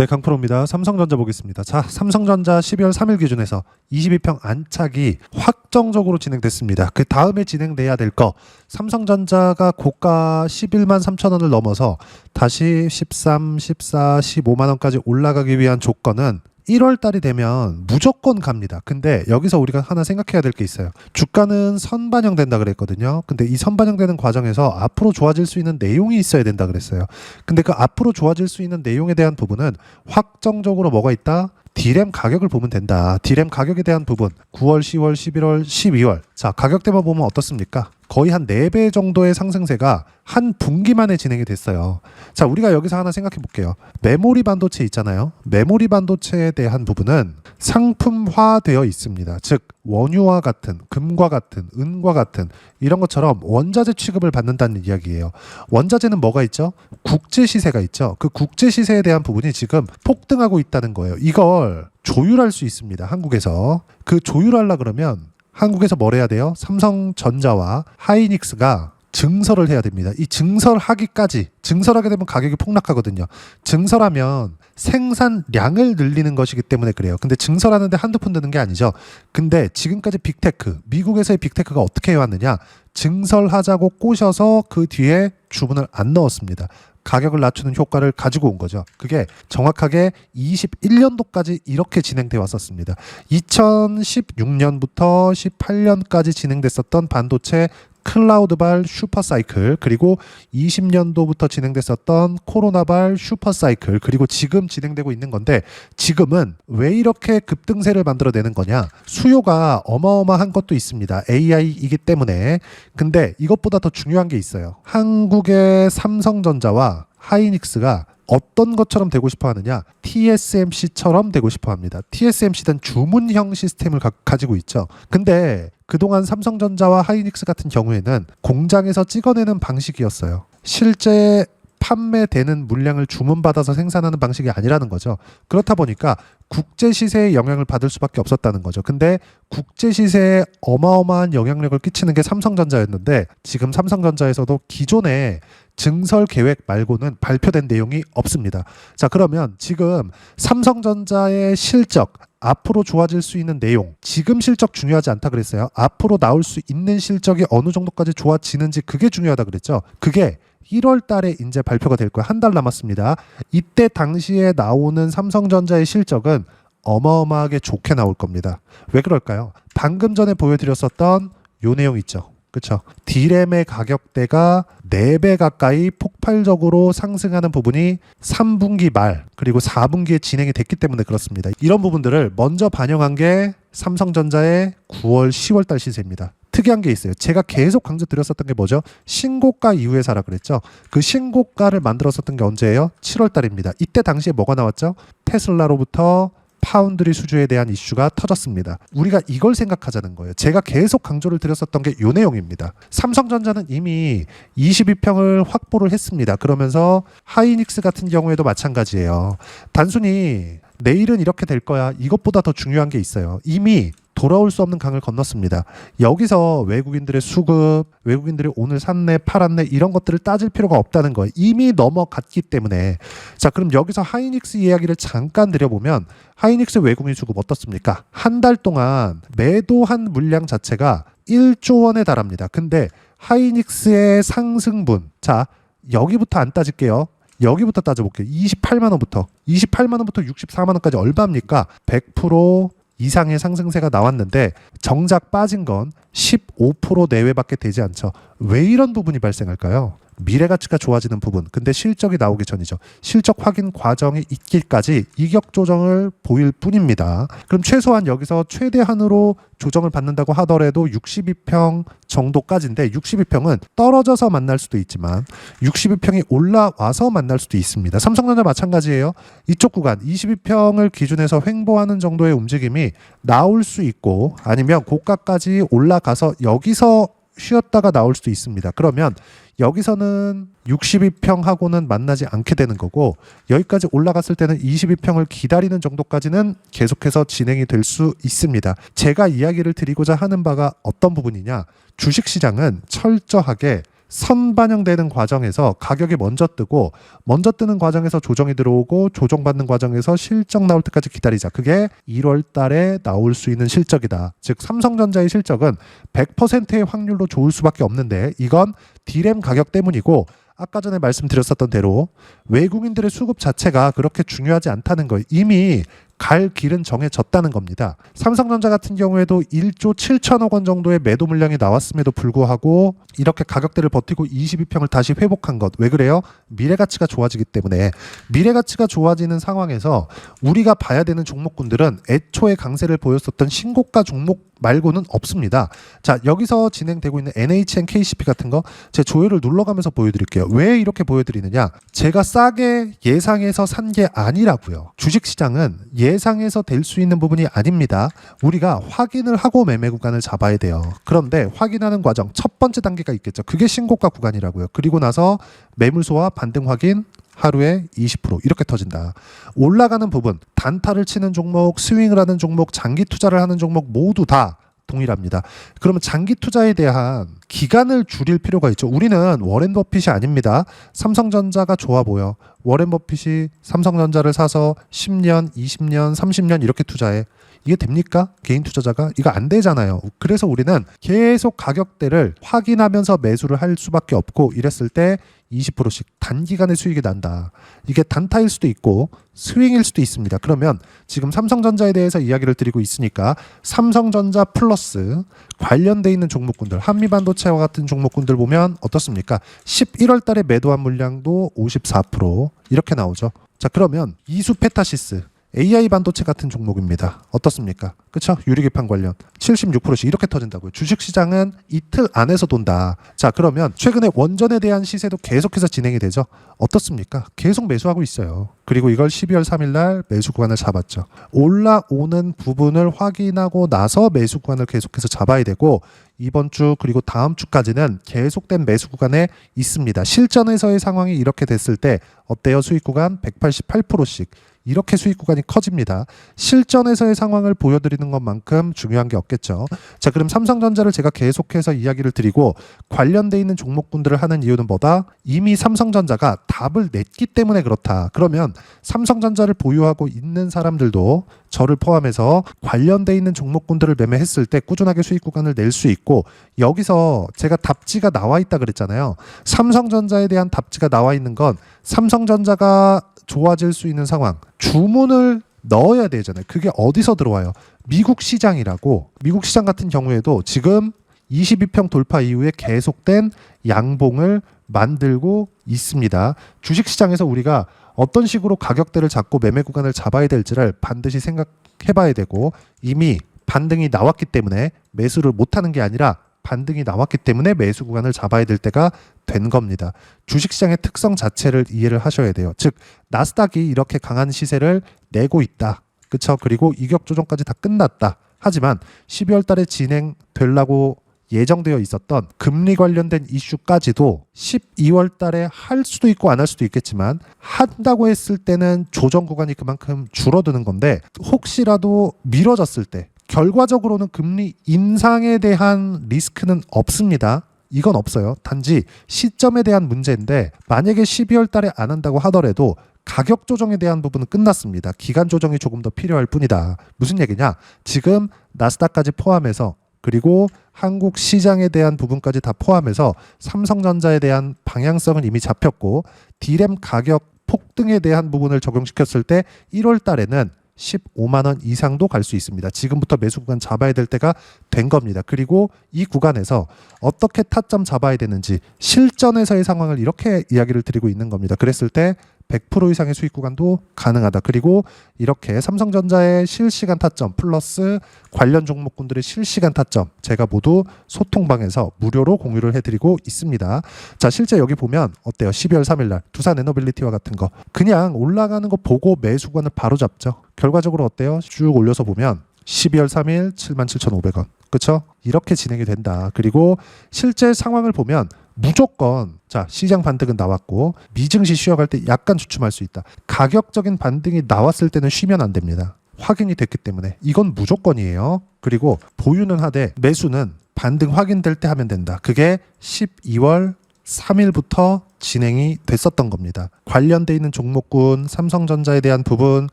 네, 강프로입니다. 삼성전자 보겠습니다. 자, 삼성전자 12월 3일 기준에서 22평 안착이 확정적으로 진행됐습니다. 그 다음에 진행돼야 될 거, 삼성전자가 고가 11만 3천 원을 넘어서 다시 13, 14, 15만 원까지 올라가기 위한 조건은 1월 달이 되면 무조건 갑니다. 근데 여기서 우리가 하나 생각해야 될 게 있어요. 주가는 선반영 된다 그랬거든요. 근데 이 선반영되는 과정에서 앞으로 좋아질 수 있는 내용이 있어야 된다 그랬어요. 근데 그 앞으로 좋아질 수 있는 내용에 대한 부분은 확정적으로 뭐가 있다? 디램 가격을 보면 된다. 디램 가격에 대한 부분 9월, 10월, 11월, 12월. 자, 가격대만 보면 어떻습니까? 거의 한 4배 정도의 상승세가 한 분기 만에 진행이 됐어요. 자, 우리가 여기서 하나 생각해 볼게요. 메모리 반도체 있잖아요. 메모리 반도체에 대한 부분은 상품화되어 있습니다. 즉, 원유와 같은, 금과 같은, 은과 같은 이런 것처럼 원자재 취급을 받는다는 이야기예요. 원자재는 뭐가 있죠? 국제 시세가 있죠. 그 국제 시세에 대한 부분이 지금 폭등하고 있다는 거예요. 이걸 조율할 수 있습니다. 한국에서. 그 조율하려 그러면 한국에서 뭘 해야 돼요? 삼성전자와 하이닉스가 증설을 해야 됩니다. 이 증설하기까지 증설하게 되면 가격이 폭락하거든요. 증설하면 생산량을 늘리는 것이기 때문에 그래요. 근데 증설하는데 한두 푼 드는 게 아니죠. 근데 지금까지 빅테크, 미국에서의 빅테크가 어떻게 해왔느냐? 증설하자고 꼬셔서 그 뒤에 주문을 안 넣었습니다. 가격을 낮추는 효과를 가지고 온 거죠. 그게 정확하게 21년도까지 이렇게 진행돼 왔었습니다. 2016년부터 18년까지 진행됐었던 반도체 클라우드발 슈퍼사이클 그리고 20년도부터 진행됐었던 코로나발 슈퍼사이클 그리고 지금 진행되고 있는 건데 지금은 왜 이렇게 급등세를 만들어내는 거냐 수요가 어마어마한 것도 있습니다 AI이기 때문에 근데 이것보다 더 중요한 게 있어요 한국의 삼성전자와 하이닉스가 어떤 것처럼 되고 싶어 하느냐? TSMC처럼 되고 싶어 합니다. TSMC는 주문형 시스템을 가, 가지고 있죠. 근데 그동안 삼성전자와 하이닉스 같은 경우에는 공장에서 찍어내는 방식이었어요. 실제 판매되는 물량을 주문받아서 생산하는 방식이 아니라는 거죠. 그렇다 보니까 국제 시세에 영향을 받을 수밖에 없었다는 거죠. 근데 국제 시세에 어마어마한 영향력을 끼치는 게 삼성전자였는데 지금 삼성전자에서도 기존의 증설 계획 말고는 발표된 내용이 없습니다. 자, 그러면 지금 삼성전자의 실적 앞으로 좋아질 수 있는 내용. 지금 실적 중요하지 않다 그랬어요. 앞으로 나올 수 있는 실적이 어느 정도까지 좋아지는지 그게 중요하다 그랬죠. 그게 1월 달에 이제 발표가 될 거예요. 한 달 남았습니다. 이때 당시에 나오는 삼성전자의 실적은 어마어마하게 좋게 나올 겁니다. 왜 그럴까요? 방금 전에 보여드렸었던 요 내용 있죠. 그렇죠. 디램의 가격대가 4배 가까이 폭발적으로 상승하는 부분이 3분기 말 그리고 4분기에 진행이 됐기 때문에 그렇습니다. 이런 부분들을 먼저 반영한 게 삼성전자의 9월 10월 달 시세입니다. 특이한 게 있어요. 제가 계속 강조드렸었던 게 뭐죠? 신고가 이후에 사라 그랬죠. 그 신고가를 만들었었던 게 언제예요? 7월 달입니다. 이때 당시에 뭐가 나왔죠? 테슬라로부터 파운드리 수주에 대한 이슈가 터졌습니다. 우리가 이걸 생각하자는 거예요. 제가 계속 강조를 드렸었던 게 요 내용입니다. 삼성전자는 이미 22평을 확보를 했습니다. 그러면서 하이닉스 같은 경우에도 마찬가지예요. 단순히 내일은 이렇게 될 거야. 이것보다 더 중요한 게 있어요. 이미 돌아올 수 없는 강을 건넜습니다. 여기서 외국인들의 수급, 외국인들이 오늘 샀네, 팔았네 이런 것들을 따질 필요가 없다는 거예요. 이미 넘어갔기 때문에. 자, 그럼 여기서 하이닉스 이야기를 잠깐 드려보면 하이닉스 외국인 수급 어떻습니까? 한 달 동안 매도한 물량 자체가 1조 원에 달합니다. 근데 하이닉스의 상승분. 자, 여기부터 안 따질게요. 여기부터 따져볼게요. 28만 원부터 28만 원부터 64만 원까지 얼마입니까? 100% 이상의 상승세가 나왔는데 정작 빠진 건 15% 내외밖에 되지 않죠. 왜 이런 부분이 발생할까요? 미래 가치가 좋아지는 부분. 근데 실적이 나오기 전이죠. 실적 확인 과정이 있기까지 이격 조정을 보일 뿐입니다. 그럼 최소한 여기서 최대한으로 조정을 받는다고 하더라도 62평 정도까지인데 62평은 떨어져서 만날 수도 있지만 62평이 올라와서 만날 수도 있습니다. 삼성전자 마찬가지예요. 이쪽 구간 22평을 기준해서 횡보하는 정도의 움직임이 나올 수 있고 아니면 고가까지 올라가서 여기서 쉬었다가 나올 수도 있습니다. 그러면 여기서는 62평하고는 만나지 않게 되는 거고 여기까지 올라갔을 때는 22평을 기다리는 정도까지는 계속해서 진행이 될 수 있습니다. 제가 이야기를 드리고자 하는 바가 어떤 부분이냐? 주식 시장은 철저하게 선반영되는 과정에서 가격이 먼저 뜨고 먼저 뜨는 과정에서 조정이 들어오고 조정받는 과정에서 실적 나올 때까지 기다리자. 그게 1월 달에 나올 수 있는 실적이다. 즉 삼성전자의 실적은 100%의 확률로 좋을 수밖에 없는데 이건 디램 가격 때문이고 아까 전에 말씀드렸었던 대로 외국인들의 수급 자체가 그렇게 중요하지 않다는 걸 이미 갈 길은 정해졌다는 겁니다. 삼성전자 같은 경우에도 1조 7천억 원 정도의 매도 물량이 나왔음에도 불구하고 이렇게 가격대를 버티고 22평을 다시 회복한 것. 왜 그래요? 미래 가치가 좋아지기 때문에 미래 가치가 좋아지는 상황에서 우리가 봐야 되는 종목군들은 애초에 강세를 보였었던 신고가 종목 말고는 없습니다. 자, 여기서 진행되고 있는 NHN KCP 같은 거 제 조회를 눌러가면서 보여드릴게요. 왜 이렇게 보여드리느냐? 제가 싸게 예상해서 산 게 아니라고요. 주식시장은 예 상해서 될 수 있는 부분이 아닙니다. 우리가 확인을 하고 매매 구간을 잡아야 돼요. 그런데 확인하는 과정 첫 번째 단계가 있겠죠. 그게 신고가 구간이라고요. 그리고 나서 매물소와 반등 확인 하루에 20% 이렇게 터진다. 올라가는 부분 단타를 치는 종목, 스윙을 하는 종목, 장기 투자를 하는 종목 모두 다 동일합니다. 그러면 장기 투자에 대한 기간을 줄일 필요가 있죠. 우리는 워렌 버핏이 아닙니다. 삼성전자가 좋아 보여. 워렌 버핏이 삼성전자를 사서 10년, 20년, 30년 이렇게 투자해. 이게 됩니까? 개인 투자자가? 이거 안 되잖아요. 그래서 우리는 계속 가격대를 확인하면서 매수를 할 수밖에 없고 이랬을 때 20%씩 단기간에 수익이 난다. 이게 단타일 수도 있고 스윙일 수도 있습니다. 그러면 지금 삼성전자에 대해서 이야기를 드리고 있으니까 삼성전자 플러스 관련돼 있는 종목군들 한미반도체와 같은 종목군들 보면 어떻습니까? 11월 달에 매도한 물량도 54% 이렇게 나오죠. 자 그러면 이수 페타시스 AI 반도체 같은 종목입니다. 어떻습니까? 그쵸? 유리기판 관련 76%씩 이렇게 터진다고요. 주식시장은 이틀 안에서 돈다. 자 그러면 최근에 원전에 대한 시세도 계속해서 진행이 되죠. 어떻습니까? 계속 매수하고 있어요. 그리고 이걸 12월 3일 날 매수 구간을 잡았죠. 올라오는 부분을 확인하고 나서 매수 구간을 계속해서 잡아야 되고 이번 주 그리고 다음 주까지는 계속된 매수 구간에 있습니다. 실전에서의 상황이 이렇게 됐을 때 어때요? 수익 구간 188%씩 이렇게 수익 구간이 커집니다. 실전에서의 상황을 보여드리는 것만큼 중요한 게 없겠죠. 자, 그럼 삼성전자를 제가 계속해서 이야기를 드리고 관련돼 있는 종목군들을 하는 이유는 뭐다? 이미 삼성전자가 답을 냈기 때문에 그렇다. 그러면 삼성전자를 보유하고 있는 사람들도 저를 포함해서 관련돼 있는 종목군들을 매매했을 때 꾸준하게 수익 구간을 낼 수 있고 여기서 제가 답지가 나와 있다 그랬잖아요. 삼성전자에 대한 답지가 나와 있는 건 삼성전자가 좋아질 수 있는 상황 주문을 넣어야 되잖아요. 그게 어디서 들어와요? 미국 시장이라고 미국 시장 같은 경우에도 지금 22평 돌파 이후에 계속된 양봉을 만들고 있습니다. 주식 시장에서 우리가 어떤 식으로 가격대를 잡고 매매 구간을 잡아야 될지를 반드시 생각해 봐야 되고 이미 반등이 나왔기 때문에 매수를 못 하는 게 아니라 반등이 나왔기 때문에 매수 구간을 잡아야 될 때가 된 겁니다. 주식시장의 특성 자체를 이해를 하셔야 돼요. 즉 나스닥이 이렇게 강한 시세를 내고 있다. 그쵸? 그리고 이격 조정까지 다 끝났다. 하지만 12월 달에 진행되려고 예정되어 있었던 금리 관련된 이슈까지도 12월 달에 할 수도 있고 안 할 수도 있겠지만 한다고 했을 때는 조정 구간이 그만큼 줄어드는 건데 혹시라도 미뤄졌을 때 결과적으로는 금리 인상에 대한 리스크는 없습니다. 이건 없어요. 단지 시점에 대한 문제인데 만약에 12월 달에 안 한다고 하더라도 가격 조정에 대한 부분은 끝났습니다. 기간 조정이 조금 더 필요할 뿐이다. 무슨 얘기냐? 지금 나스닥까지 포함해서 그리고 한국 시장에 대한 부분까지 다 포함해서 삼성전자에 대한 방향성은 이미 잡혔고 디램 가격 폭등에 대한 부분을 적용시켰을 때 1월 달에는 15만 원 이상도 갈 수 있습니다. 지금부터 매수 구간 잡아야 될 때가 된 겁니다. 그리고 이 구간에서 어떻게 타점 잡아야 되는지 실전에서의 상황을 이렇게 이야기를 드리고 있는 겁니다. 그랬을 때 100% 이상의 수익 구간도 가능하다. 그리고 이렇게 삼성전자의 실시간 타점 플러스 관련 종목군들의 실시간 타점 제가 모두 소통방에서 무료로 공유를 해드리고 있습니다. 자 실제 여기 보면 어때요? 12월 3일 날 두산 에너빌리티와 같은 거 그냥 올라가는 거 보고 매수 구간을 바로 잡죠. 결과적으로 어때요? 쭉 올려서 보면 12월 3일 77,500원. 그렇죠? 이렇게 진행이 된다. 그리고 실제 상황을 보면 무조건 자 시장 반등은 나왔고 미증시 쉬어갈 때 약간 주춤할 수 있다. 가격적인 반등이 나왔을 때는 쉬면 안 됩니다. 확인이 됐기 때문에 이건 무조건이에요. 그리고 보유는 하되 매수는 반등 확인될 때 하면 된다. 그게 12월 3일부터 진행이 됐었던 겁니다. 관련돼 있는 종목군, 삼성전자에 대한 부분,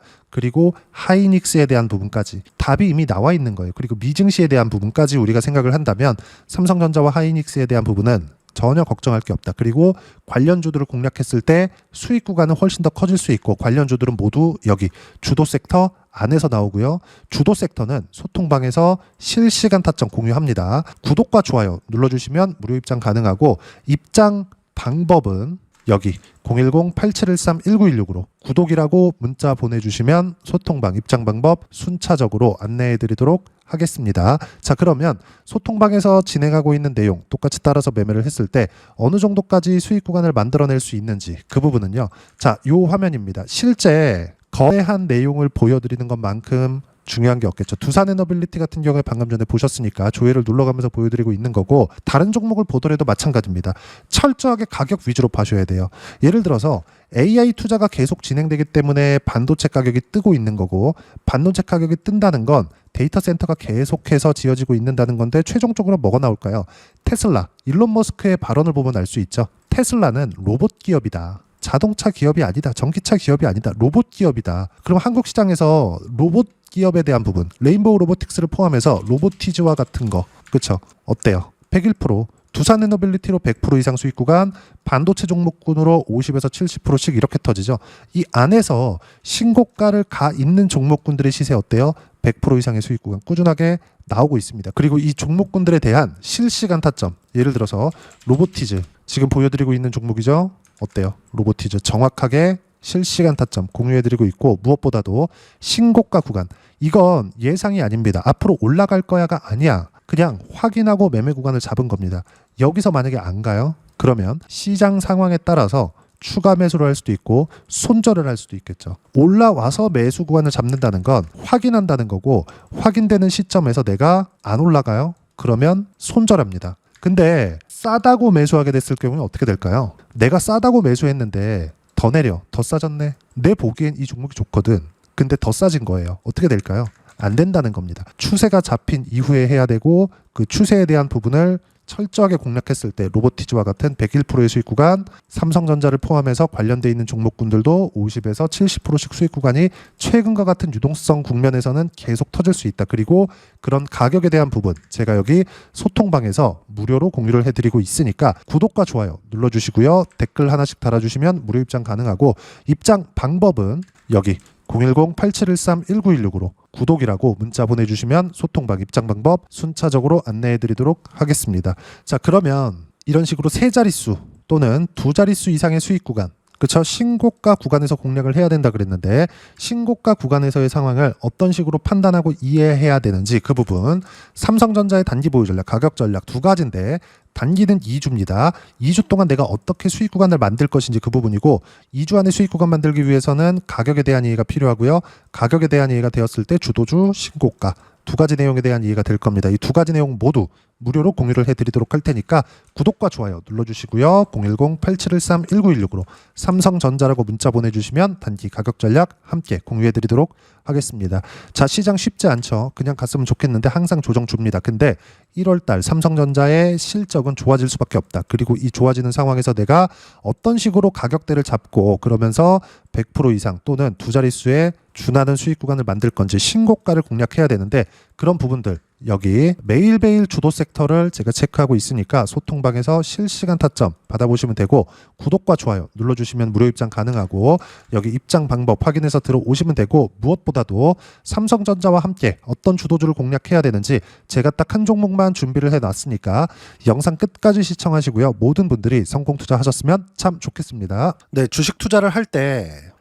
그리고 하이닉스에 대한 부분까지 답이 이미 나와 있는 거예요. 그리고 미증시에 대한 부분까지 우리가 생각을 한다면 삼성전자와 하이닉스에 대한 부분은 전혀 걱정할 게 없다. 그리고 관련 주들을 공략했을 때 수익 구간은 훨씬 더 커질 수 있고 관련 주들은 모두 여기 주도 섹터 안에서 나오고요. 주도 섹터는 소통방에서 실시간 타점 공유합니다. 구독과 좋아요 눌러주시면 무료 입장 가능하고 입장 방법은 여기 010-8713-1916으로 구독이라고 문자 보내주시면 소통방 입장 방법 순차적으로 안내해 드리도록 하겠습니다. 자 그러면 소통방에서 진행하고 있는 내용 똑같이 따라서 매매를 했을 때 어느 정도까지 수익 구간을 만들어낼 수 있는지 그 부분은요. 자, 요 화면입니다. 실제 거래한 내용을 보여드리는 것만큼 중요한 게 없겠죠. 두산 에너빌리티 같은 경우에 방금 전에 보셨으니까 조회를 눌러가면서 보여드리고 있는 거고 다른 종목을 보더라도 마찬가지입니다. 철저하게 가격 위주로 봐셔야 돼요. 예를 들어서 AI 투자가 계속 진행되기 때문에 반도체 가격이 뜨고 있는 거고 반도체 가격이 뜬다는 건 데이터 센터가 계속해서 지어지고 있는다는 건데 최종적으로 뭐가 나올까요? 테슬라, 일론 머스크의 발언을 보면 알 수 있죠. 테슬라는 로봇 기업이다. 자동차 기업이 아니다. 전기차 기업이 아니다. 로봇 기업이다. 그럼 한국 시장에서 로봇 기업에 대한 부분, 레인보우 로보틱스를 포함해서 로보티즈와 같은 거, 그쵸? 어때요? 101%, 두산 에너빌리티로 100% 이상 수익 구간, 반도체 종목군으로 50에서 70%씩 이렇게 터지죠. 이 안에서 신고가를 가 있는 종목군들의 시세 어때요? 100% 이상의 수익 구간 꾸준하게 나오고 있습니다. 그리고 이 종목군들에 대한 실시간 타점, 예를 들어서 로보티즈 지금 보여드리고 있는 종목이죠. 어때요? 로보티즈 정확하게 실시간 타점 공유해드리고 있고 무엇보다도 신고가 구간 이건 예상이 아닙니다. 앞으로 올라갈 거야가 아니야. 그냥 확인하고 매매 구간을 잡은 겁니다. 여기서 만약에 안 가요? 그러면 시장 상황에 따라서 추가 매수를 할 수도 있고 손절을 할 수도 있겠죠. 올라와서 매수 구간을 잡는다는 건 확인한다는 거고 확인되는 시점에서 내가 안 올라가요? 그러면 손절합니다. 근데 싸다고 매수하게 됐을 경우는 어떻게 될까요? 내가 싸다고 매수했는데 더 내려, 더 싸졌네. 내 보기엔 이 종목이 좋거든. 근데 더 싸진 거예요. 어떻게 될까요? 안 된다는 겁니다. 추세가 잡힌 이후에 해야 되고 그 추세에 대한 부분을 철저하게 공략했을 때 로보티즈와 같은 101%의 수익 구간, 삼성전자를 포함해서 관련돼 있는 종목군들도 50에서 70%씩 수익 구간이 최근과 같은 유동성 국면에서는 계속 터질 수 있다. 그리고 그런 가격에 대한 부분 제가 여기 소통방에서 무료로 공유를 해드리고 있으니까 구독과 좋아요 눌러주시고요. 댓글 하나씩 달아주시면 무료 입장 가능하고 입장 방법은 여기 010-8713-1916으로 구독이라고 문자 보내주시면 소통방 입장 방법 순차적으로 안내해드리도록 하겠습니다. 자 그러면 이런 식으로 세 자릿수 또는 두 자릿수 이상의 수익 구간 그쵸 신고가 구간에서 공략을 해야 된다 그랬는데 신고가 구간에서의 상황을 어떤 식으로 판단하고 이해해야 되는지 그 부분 삼성전자의 단기 보유 전략 가격 전략 두 가지인데 단기는 2주입니다. 2주 동안 내가 어떻게 수익 구간을 만들 것인지 그 부분이고 2주 안에 수익 구간 만들기 위해서는 가격에 대한 이해가 필요하고요. 가격에 대한 이해가 되었을 때 주도주 신고가 두 가지 내용에 대한 이해가 될 겁니다. 이 두 가지 내용 모두 무료로 공유를 해드리도록 할 테니까 구독과 좋아요 눌러주시고요. 010-8713-1916으로 삼성전자라고 문자 보내주시면 단기 가격 전략 함께 공유해드리도록 하겠습니다. 자 시장 쉽지 않죠. 그냥 갔으면 좋겠는데 항상 조정 줍니다. 근데 1월달 삼성전자의 실적은 좋아질 수밖에 없다. 그리고 이 좋아지는 상황에서 내가 어떤 식으로 가격대를 잡고 그러면서 100% 이상 또는 두 자릿수의 준하는 수익 구간을 만들 건지 신고가를 공략해야 되는데 그런 부분들 여기 매일매일 주도 섹터를 제가 체크하고 있으니까 소통방에서 실시간 타점 받아보시면 되고 구독과 좋아요 눌러주시면 무료 입장 가능하고 여기 입장 방법 확인해서 들어오시면 되고 무엇보다도 삼성전자와 함께 어떤 주도주를 공략해야 되는지 제가 딱 한 종목만 준비를 해놨으니까 영상 끝까지 시청하시고요 모든 분들이 성공 투자하셨으면 참 좋겠습니다. 네 주식 투자를 할때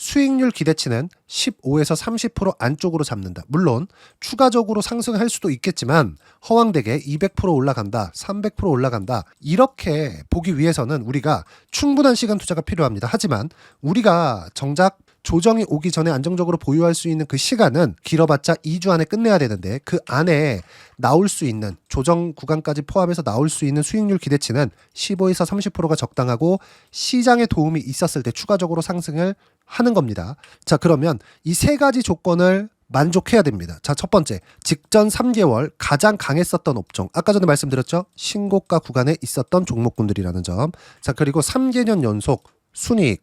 수익률 기대치는 15에서 30% 안쪽으로 잡는다. 물론 추가적으로 상승할 수도 있겠지만 허황되게 200% 올라간다, 300% 올라간다. 이렇게 보기 위해서는 우리가 충분한 시간 투자가 필요합니다. 하지만 우리가 정작 조정이 오기 전에 안정적으로 보유할 수 있는 그 시간은 길어봤자 2주 안에 끝내야 되는데 그 안에 나올 수 있는 조정 구간까지 포함해서 나올 수 있는 수익률 기대치는 15에서 30%가 적당하고 시장에 도움이 있었을 때 추가적으로 상승을 하는 겁니다. 자, 그러면 이 세 가지 조건을 만족해야 됩니다. 자, 첫 번째. 직전 3개월 가장 강했었던 업종. 아까 전에 말씀드렸죠? 신고가 구간에 있었던 종목군들이라는 점. 자, 그리고 3개년 연속 순이익,